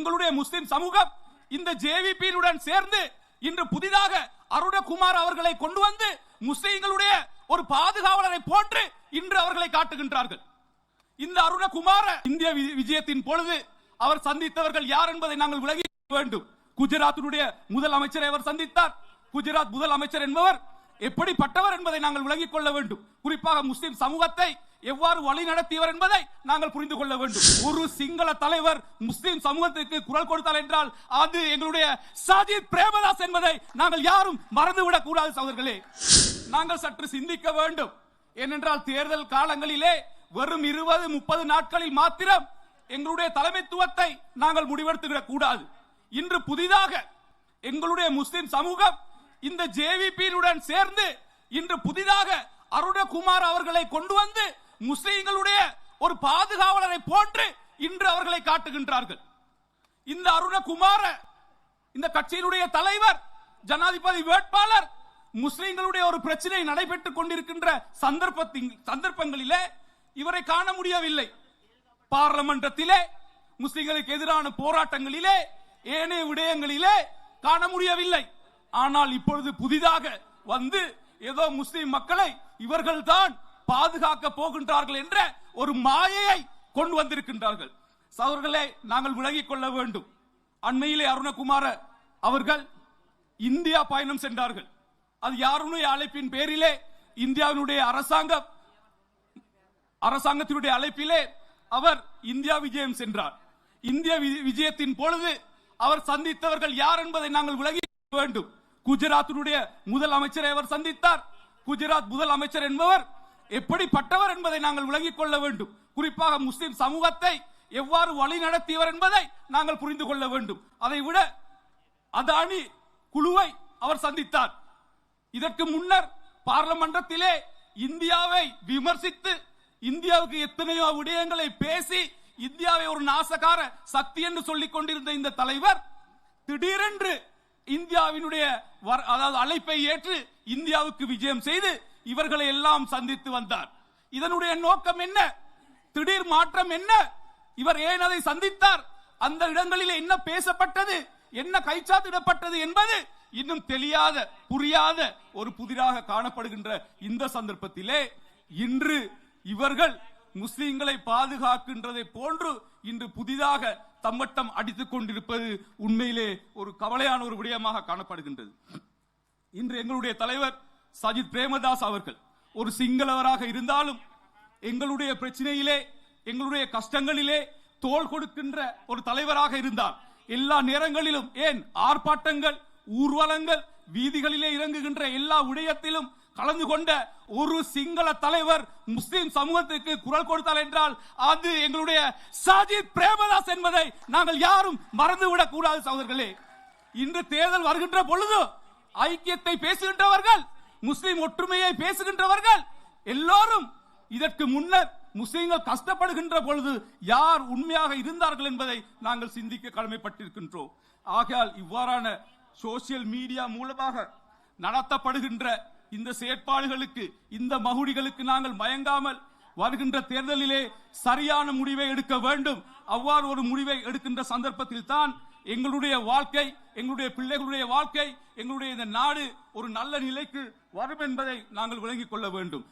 எங்களுடைய முஸ்லிம் சமூகம் இந்த ஜேவிபியினுடன் சேர்ந்து இன்று புதிதாக அருணகுமார் அவர்களை கொண்டு வந்து முஸ்லிம்களுடைய ஒரு பாதுகாவலரை போன்று இன்று அவர்களை காட்டுகின்றார்கள். இந்த அருணகுமார இந்திய விஜயத்தின் பொழுது அவர் சந்தித்தவர்கள் யார் என்பதை நாங்கள் விலகி வேண்டும். குஜராத்தினுடைய முதல் அமைச்சரை அவர் சந்தித்தார். குஜராத் முதல் அமைச்சர் என்பவர் எப்படிப்பட்டவர் என்பதை நாங்கள் விலகிக் கொள்ள வேண்டும். குறிப்பாக முஸ்லிம் சமூகத்தை எவ்வாறு வழி நடத்தியவர் என்பதை நாங்கள் புரிந்து கொள்ள வேண்டும். ஒரு சிங்கள தலைவர் முஸ்லிம் சமூகத்திற்கு குரல் கொடுத்தார் என்றால் அது எங்களுடைய சாஜித் பிரேமதாஸ் என்பதை நாங்கள் யாரும் மறந்துவிடக் கூடாது சகோதரர்களே. நாங்கள் சற்று சிந்திக்க வேண்டும். ஏனென்றால் தேர்தல் காலங்களிலே வெறும் இருபது முப்பது நாட்களில் மாத்திரம் எங்களுடைய தலைமைத்துவத்தை நாங்கள் முடிவெடுத்துவிடக் கூடாது. இன்று புதிதாக எங்களுடைய முஸ்லிம் சமூகம் இந்த ஜேவிபியுடன் சேர்ந்து இன்று புதிதாக அருணகுமார் அவர்களை கொண்டு வந்து முஸ்லிம்களுடைய ஒரு பாதுகாவலரை போன்று இன்று அவர்களை காட்டுகின்றார்கள். இந்த அருணகுமார இந்த கட்சியினுடைய தலைவர் ஜனாதிபதி வேட்பாளர் முஸ்லிம்களுடைய ஒரு பிரச்சனை நடைபெற்றுக் கொண்டிருக்கின்ற சந்தர்ப்பத்தின் சந்தர்ப்பங்களிலே இவரை காண முடியவில்லை. பார்லமன்றத்திலே முஸ்லிம்களுக்கு எதிரான போராட்டங்களிலே ஏனைய விடயங்களிலே காண முடியவில்லை. ஆனால் இப்பொழுது புதிதாக வந்து ஏதோ முஸ்லிம் மக்களை இவர்கள்தான் பாதுகாக்க போகின்றார்கள் என்ற ஒரு மாயையை கொண்டு வந்திருக்கின்றார்கள். சகோதரர்களே நாங்கள் விலகிக் கொள்ள வேண்டும். அண்மையிலே அருணகுமார அவர்கள் இந்தியா பயணம் சென்றார்கள். அது யாருடைய அழைப்பின் பேரிலே இந்தியாவினுடைய அரசாங்கம் அரசாங்கத்தினுடைய அழைப்பிலே அவர் இந்தியா விஜயம் சென்றார். இந்திய விஜயத்தின் பொழுது அவர் சந்தித்தவர்கள் யார் என்பதை நாங்கள் விலகி வேண்டும். குஜராத்தினுடைய முதல் அமைச்சரை அவர் சந்தித்தார். குஜராத் முதல் அமைச்சர் என்பவர் எப்படிப்பட்டவர் என்பதை நாங்கள் விலகிக் கொள்ள வேண்டும். குறிப்பாக முஸ்லிம் சமூகத்தை எவ்வாறு வழி நடத்தியவர் என்பதை நாங்கள் புரிந்து கொள்ள வேண்டும். அதை விட அதானி குழுவை அவர் சந்தித்தார். இதற்கு முன்னர் பார்லமெண்டத்திலே இந்தியாவை விமர்சித்து இந்தியாவுக்கு எத்தனையோ விடயங்களை பேசி இந்தியாவை ஒரு நாசகார சக்தி என்று சொல்லிக் கொண்டிருந்த இந்த தலைவர் திடீரென்று இந்தியாவினுடைய அதாவது அழைப்பை ஏற்று இந்தியாவுக்கு விஜயம் செய்து இவர்களை எல்லாம் சந்தித்து வந்தார். இதனுடைய நோக்கம் என்ன? திடீர் மாற்றம் என்ன? இவர் ஏன் அதை சந்தித்தார்? அந்த இடங்களிலே என்ன பேசப்பட்டது? என்ன கைச்சாத்திடப்பட்டது என்பது இன்னும் தெரியாத புரியாத ஒரு புதிராக காணப்படுகின்ற இந்த சந்தர்ப்பத்திலே இன்று இவர்கள் முஸ்லிம்களை பாதுகாக்கின்றதை போன்று இன்று புதிதாக தம்மட்டம் அடித்துக் கொண்டிருப்பது உண்மையிலே ஒரு கவலையான ஒரு விடயமாக காணப்படுகின்றது. இன்று எங்களுடைய தலைவர் சஜித் பிரேமதாஸ் அவர்கள். ஒரு சிங்களவராக இருந்தாலும் எங்களுடைய பிரச்சனையிலே எங்களுடைய கஷ்டங்களிலே தோள் கொடுக்கின்ற ஒரு தலைவராக இருந்தார். எல்லா நேரங்களிலும் ஏன் ஆர்ப்பாட்டங்கள் ஊர்வலங்கள் வீதிகளிலே இறங்குகின்ற எல்லா விடயத்திலும் கலந்து கொண்ட ஒரு சிங்கள தலைவர் முஸ்லிம் சமூகத்திற்கு குரல் கொடுத்தார் என்றால் அது எங்களுடைய சாஜித் பிரேமதாஸ் என்பதை நாங்கள் யாரும் மறந்துவிடக் கூடாது சகோதரர்களே. இன்று தேர்தல் வருகின்ற பொழுது ஐக்கியத்தை பேசுகின்றவர்கள் முஸ்லிம் ஒற்றுமையை பேசுகின்றவர்கள் எல்லோரும் இதற்கு முன்னர் முஸ்லிம்கள் கஷ்டப்படுகின்ற பொழுது யார் உண்மையாக இருந்தார்கள் என்பதை நாங்கள் சிந்திக்க கடமைப்பட்டிருக்கின்றோம். ஆகையால் இவ்வாறான சோசியல் மீடியா மூலமாக நடத்தப்படுகின்ற இந்த செயற்பாடுகளுக்கு இந்த மகுடிகளுக்கு நாங்கள் மயங்காமல் வருகின்ற தேர்தலிலே சரியான முடிவை எடுக்க வேண்டும். அவ்வாறு ஒரு முடிவை எடுக்கின்ற சந்தர்ப்பத்தில் தான் எங்களுடைய வாழ்க்கை எங்களுடைய பிள்ளைகளுடைய வாழ்க்கை எங்களுடைய இந்த நாடு ஒரு நல்ல நிலைக்கு வரும் என்பதை நாங்கள் விளங்கிக் கொள்ள வேண்டும்.